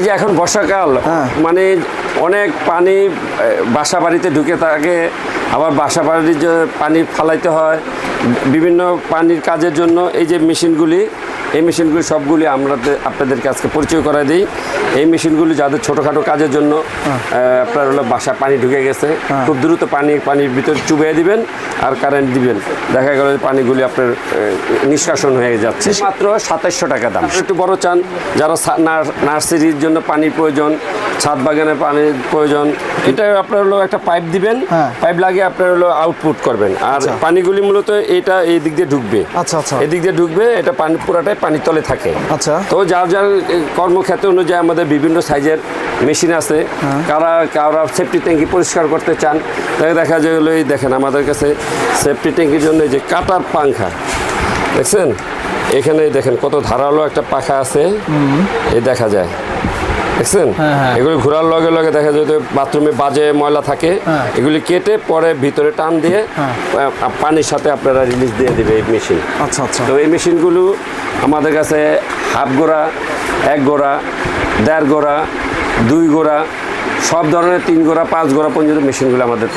এই যে এখন বর্ষাকাল হ্যাঁ। মানে অনেক পানি বাসা বাড়িতে ঢুকে থাকে আবার বাসা বাড়ির পানি ফালাইতে হয় বিভিন্ন পানির কাজের জন্য এই যে মেশিনগুলি এই মেশিনগুলি সবগুলি আমরা আপনাদেরকে আজকে পরিচয় করা দিই। এই মেশিনগুলি যাদের ছোটোখাটো কাজের জন্য হ্যাঁ। আপনার হলো বাসা পানি ঢুকে গেছে খুব দ্রুত পানি পানির ভিতর চুবিয়ে দিবেন আর কারেন্ট দিবেন। দেখা গেল যে পানিগুলি আপনার নিষ্কাশন হয়ে যাচ্ছে। মাত্র সাতাইশশো টাকা দাম। একটু বড় চান যারা নার্সারির জন্য পানির প্রয়োজন ছাদ বাগানে পানির প্রয়োজন। এটা আপনার হলো একটা পাইপ দিবেন হ্যাঁ। পাইপ লাগিয়ে আপনার হলো আউটপুট করবেন। আর পানিগুলি মূলত এটা এই দিক দিয়ে ঢুকবে। আচ্ছা, আচ্ছা। এদিক দিয়ে ঢুকবে এটা পানি পুরাটাই পানির তলে থাকে। আচ্ছা। তো যার যার কর্মক্ষেত্র অনুযায়ী আমাদের বিভিন্ন সাইজের মেশিন আছে হ্যাঁ। কারা কারা সেফটি ট্যাঙ্কি পরিষ্কার করতে চান তাই দেখা যায় হলো এই দেখেন আমাদের কাছে সেফটি ট্যাঙ্কির জন্য যে কাটার পাংখা দেখছেন? এখানে দেখেন কত ধারালো একটা পাখা আছে। এই দেখা যায়। দেখছেন হ্যাঁ, হ্যাঁ। এগুলি ঘোরার লগে লগে দেখা যায় বাথরুমে বাজে ময়লা থাকে হ্যাঁ। এগুলি কেটে পরে ভিতরে টান দিয়ে। পানির সাথে আপনারা রিলিজ দিয়ে দেবে এই মেশিন আচ্ছা আচ্ছা তো এই মেশিনগুলো আমাদের কাছে হাফ গোড়া এক গোড়া দেড় গোড়া দুই গোড়া সব ধরনের তিন গোড়া পাঁচ গোড়া পর্যন্ত মেশিনগুলো আমাদের